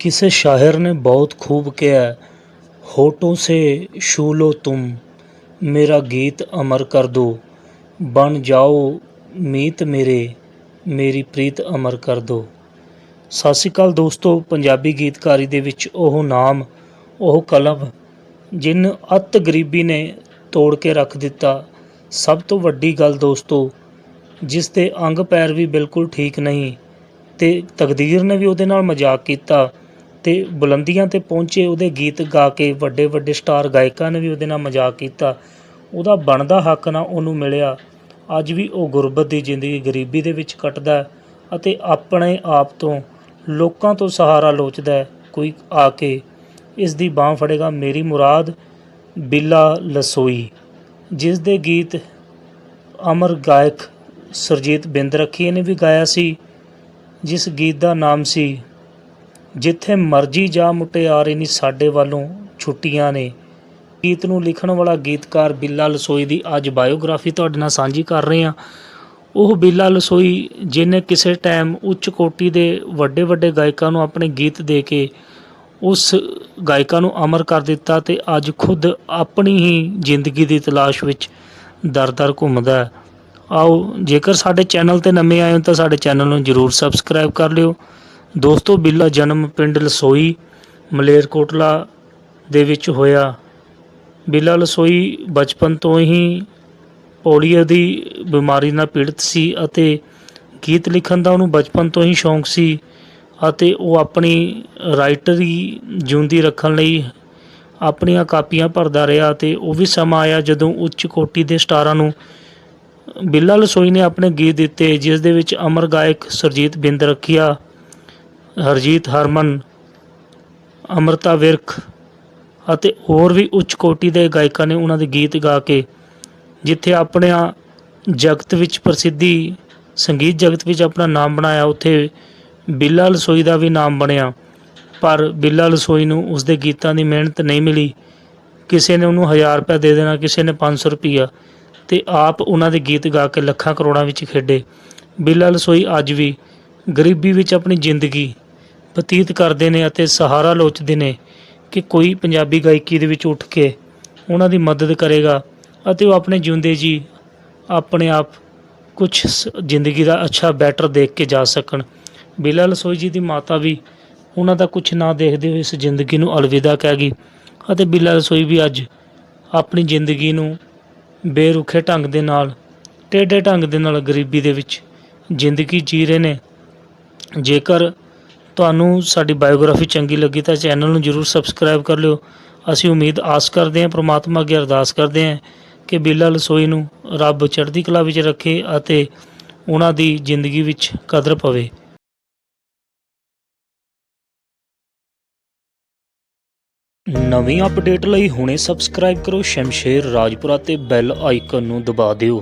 ਕਿਸੇ ਸ਼ਾਇਰ ਨੇ ਬਹੁਤ ਖੂਬ ਕਿਹਾ ਹੋਟੋਂ ਸੇ ਛੂ ਲੋ ਤੁਮ, ਮੇਰਾ ਗੀਤ ਅਮਰ ਕਰ ਦੋ, ਬਣ ਜਾਓ ਮੀਤ ਮੇਰੇ, ਮੇਰੀ ਪ੍ਰੀਤ ਅਮਰ ਕਰ ਦੋ। ਸਤਿ ਸ਼੍ਰੀ ਅਕਾਲ ਦੋਸਤੋ, ਪੰਜਾਬੀ ਗੀਤਕਾਰੀ ਦੇ ਵਿੱਚ ਉਹ ਨਾਮ, ਉਹ ਕਲਮ ਜਿਨ ਅਤ ਗਰੀਬੀ ਨੇ ਤੋੜ ਕੇ ਰੱਖ ਦਿੱਤਾ। ਸਭ ਤੋਂ ਵੱਡੀ ਗੱਲ ਦੋਸਤੋ, ਜਿਸ ਦੇ ਅੰਗ ਪੈਰ ਵੀ ਬਿਲਕੁਲ ਠੀਕ ਨਹੀਂ, ਤੇ ਤਕਦੀਰ ਨੇ ਵੀ ਉਹਦੇ ਨਾਲ ਮਜ਼ਾਕ ਕੀਤਾ ਤੇ ਬੁਲੰਦੀਆਂ ਤੇ ਪਹੁੰਚੇ ਉਹਦੇ ਗੀਤ ਗਾ ਕੇ ਵੱਡੇ ਵੱਡੇ ਸਟਾਰ ਗਾਇਕਾਂ ਨੇ ਵੀ ਉਹਦੇ ਨਾਲ ਮਜ਼ਾਕ ਕੀਤਾ। ਉਹਦਾ ਬਣਦਾ ਹੱਕ ਨਾ ਉਹਨੂੰ ਮਿਲਿਆ। ਅੱਜ ਵੀ ਉਹ ਗੁਰਬਤ ਦੀ ਜ਼ਿੰਦਗੀ ਗਰੀਬੀ ਦੇ ਵਿੱਚ ਕੱਟਦਾ ਅਤੇ ਆਪਣੇ ਆਪ ਤੋਂ ਲੋਕਾਂ ਤੋਂ ਸਹਾਰਾ ਲੋਚਦਾ ਕੋਈ ਆ ਕੇ, ਇਸ ਦੀ ਬਾਹ ਫੜੇਗਾ ਮੇਰੀ ਮੁਰਾਦ ਬਿੱਲਾ ਲਸੋਈ ਜਿਸ ਦੇ ਗੀਤ ਅਮਰ ਗਾਇਕ ਸਰਜੀਤ ਬਿੰਦ ਰੱਖੀਏ ਨੇ ਵੀ ਗਾਇਆ ਸੀ, ਜਿਸ ਗੀਤ ਦਾ ਨਾਮ ਸੀ ਜਿੱਥੇ ਮਰਜ਼ੀ ਜਾ ਮੁਟਿਆਰੇ ਨਹੀਂ ਸਾਡੇ ਵੱਲੋਂ ਛੁੱਟੀਆਂ ਨੇ। ਗੀਤ ਨੂੰ ਲਿਖਣ ਵਾਲਾ ਗੀਤਕਾਰ ਬਿੱਲਾ ਲਸੋਈ ਦੀ ਅੱਜ ਬਾਇਓਗ੍ਰਾਫੀ ਤੁਹਾਡੇ ਨਾਲ ਸਾਂਝੀ ਕਰ ਰਹੇ ਹਾਂ। ਉਹ ਬਿੱਲਾ ਲਸੋਈ ਜਿਹਨੇ ਕਿਸੇ ਟਾਈਮ ਉੱਚ ਕੋਟੀ ਦੇ ਵੱਡੇ ਵੱਡੇ ਗਾਇਕਾਂ ਨੂੰ ਆਪਣੇ ਗੀਤ ਦੇ ਕੇ ਉਸ ਗਾਇਕਾਂ ਨੂੰ ਅਮਰ ਕਰ ਦਿੱਤਾ ਤੇ ਅੱਜ ਖੁਦ ਆਪਣੀ ਹੀ ਜ਼ਿੰਦਗੀ ਦੀ ਤਲਾਸ਼ ਵਿੱਚ ਦਰ-ਦਰ ਘੁੰਮਦਾ ਆਓ, ਜੇਕਰ ਸਾਡੇ ਚੈਨਲ ਤੇ ਨਵੇਂ ਆਏ ਹੋ ਤਾਂ ਸਾਡੇ ਚੈਨਲ ਨੂੰ ਜਰੂਰ ਸਬਸਕ੍ਰਾਈਬ ਕਰ ਲਿਓ। ਦੋਸਤੋ, ਬਿੱਲਾ ਜਨਮ ਪਿੰਡ ਲਸੋਈ, ਮਲੇਰਕੋਟਲਾ ਦੇ ਵਿੱਚ ਹੋਇਆ। ਬਿੱਲਾ ਲਸੋਈ ਬਚਪਨ ਤੋਂ ਹੀ ਪੋਲੀਓ ਦੀ ਬਿਮਾਰੀ ਨਾਲ ਪੀੜਤ ਸੀ ਅਤੇ ਗੀਤ ਲਿਖਣ ਦਾ ਉਹਨੂੰ ਬਚਪਨ ਤੋਂ ਹੀ ਸ਼ੌਂਕ ਸੀ ਅਤੇ ਉਹ ਆਪਣੀ ਰਾਈਟਰੀ ਜਿਉਂਦੀ ਰੱਖਣ ਲਈ ਆਪਣੀਆਂ ਕਾਪੀਆਂ ਭਰਦਾ ਰਿਹਾ ਤੇ ਉਹ ਵੀ ਸਮਾਂ ਆਇਆ ਜਦੋਂ ਉੱਚ ਕੋਟੀ ਦੇ ਸਟਾਰਾਂ ਨੂੰ ਬਿੱਲਾ ਲਸੋਈ ਨੇ ਆਪਣੇ ਗੀਤ ਦਿੱਤੇ, ਜਿਸ ਦੇ ਵਿੱਚ ਅਮਰ ਗਾਇਕ ਸਰਜੀਤ ਬਿੰਦ ਰੱਖਿਆ। ਹਰਜੀਤ ਹਰਮਨ, ਅਮਰਤਾ ਵਿਰਕ ਅਤੇ ਹੋਰ ਵੀ ਉੱਚ ਕੋਟੀ ਦੇ ਗਾਇਕਾਂ ਨੇ ਉਹਨਾਂ ਦੇ ਗੀਤ ਗਾ ਕੇ ਜਿੱਥੇ ਆਪਣਿਆਂ ਜਗਤ ਵਿੱਚ ਪ੍ਰਸਿੱਧੀ ਸੰਗੀਤ ਜਗਤ ਵਿੱਚ ਆਪਣਾ ਨਾਮ ਬਣਾਇਆ, ਉੱਥੇ ਬਿੱਲਾ ਲਸੋਈ ਦਾ ਵੀ ਨਾਮ ਬਣਿਆ। ਪਰ ਬਿੱਲਾ ਲਸੋਈ ਨੂੰ ਉਸਦੇ ਗੀਤਾਂ ਦੀ ਮਿਹਨਤ ਨਹੀਂ ਮਿਲੀ। ਕਿਸੇ ਨੇ ਉਹਨੂੰ 1000 ਰੁਪਏ ਦੇ ਦੇਣਾ, ਕਿਸੇ ਨੇ 500 ਰੁਪਈਆ ਤੇ ਆਪ ਉਹਨਾਂ ਦੇ ਗੀਤ ਗਾ ਕੇ ਲੱਖਾਂ ਕਰੋੜਾਂ ਵਿੱਚ ਖੇਡੇ। ਬਿੱਲਾ ਲਸੋਈ ਅੱਜ ਵੀ ਗਰੀਬੀ ਵਿੱਚ ਆਪਣੀ ਜ਼ਿੰਦਗੀ ਬਤੀਤ ਕਰਦੇ ਨੇ ਅਤੇ ਸਹਾਰਾ ਲੋਚਦੇ ਨੇ ਕਿ ਕੋਈ ਪੰਜਾਬੀ ਗਾਇਕੀ ਦੇ ਵਿੱਚ ਉੱਠ ਕੇ ਉਹਨਾਂ ਦੀ ਮਦਦ ਕਰੇਗਾ ਅਤੇ ਉਹ ਆਪਣੇ ਜਿਉਂਦੇ ਜੀ ਆਪਣੇ ਆਪ ਕੁਝ ਜ਼ਿੰਦਗੀ ਦਾ ਅੱਛਾ ਬੈਟਰ ਦੇਖ ਕੇ ਜਾ ਸਕਣ। ਬਿਲਾ ਲਸੋਈ ਜੀ ਦੀ ਮਾਤਾ ਵੀ ਉਹਨਾਂ ਦਾ ਕੁਝ ਨਾ ਦੇਖਦੇ ਹੋਏ ਇਸ ਜ਼ਿੰਦਗੀ ਨੂੰ ਅਲਵਿਦਾ ਕਹਿ ਗਈ ਅਤੇ ਬਿਲਾ ਲਸੋਈ ਵੀ ਅੱਜ ਆਪਣੀ ਜ਼ਿੰਦਗੀ ਨੂੰ ਬੇਰੁਖੇ ਢੰਗ ਦੇ ਨਾਲ, ਟੇਢੇ ਢੰਗ ਦੇ ਨਾਲ ਗਰੀਬੀ ਦੇ ਵਿੱਚ ਜ਼ਿੰਦਗੀ ਜੀ ਰਹੇ ਨੇ। ਜੇਕਰ ਤੁਹਾਨੂੰ ਸਾਡੀ ਬਾਇਓਗ੍ਰਾਫੀ ਚੰਗੀ ਲੱਗੀ ਤਾਂ ਚੈਨਲ ਨੂੰ ਜਰੂਰ ਸਬਸਕ੍ਰਾਈਬ ਕਰ ਲਿਓ। ਅਸੀਂ ਉਮੀਦ ਆਸ ਕਰਦੇ ਹਾਂ, ਪ੍ਰਮਾਤਮਾ ਅੱਗੇ ਅਰਦਾਸ ਕਰਦੇ ਹਾਂ ਕਿ ਬਿੱਲਾ ਲਸੋਈ ਨੂੰ ਰੱਬ ਚੜ੍ਹਦੀ ਕਲਾ ਵਿੱਚ ਰੱਖੇ ਅਤੇ ਉਹਨਾਂ ਦੀ ਜ਼ਿੰਦਗੀ ਵਿੱਚ ਕਦਰ ਪਵੇ। ਨਵੀਂ ਅਪਡੇਟ ਲਈ ਹੁਣੇ ਸਬਸਕ੍ਰਾਈਬ ਕਰੋ, ਸ਼ਮਸ਼ੇਰ ਰਾਜਪੁਰਾ ਤੇ ਬੈਲ ਆਈਕਨ ਨੂੰ ਦਬਾ ਦਿਓ।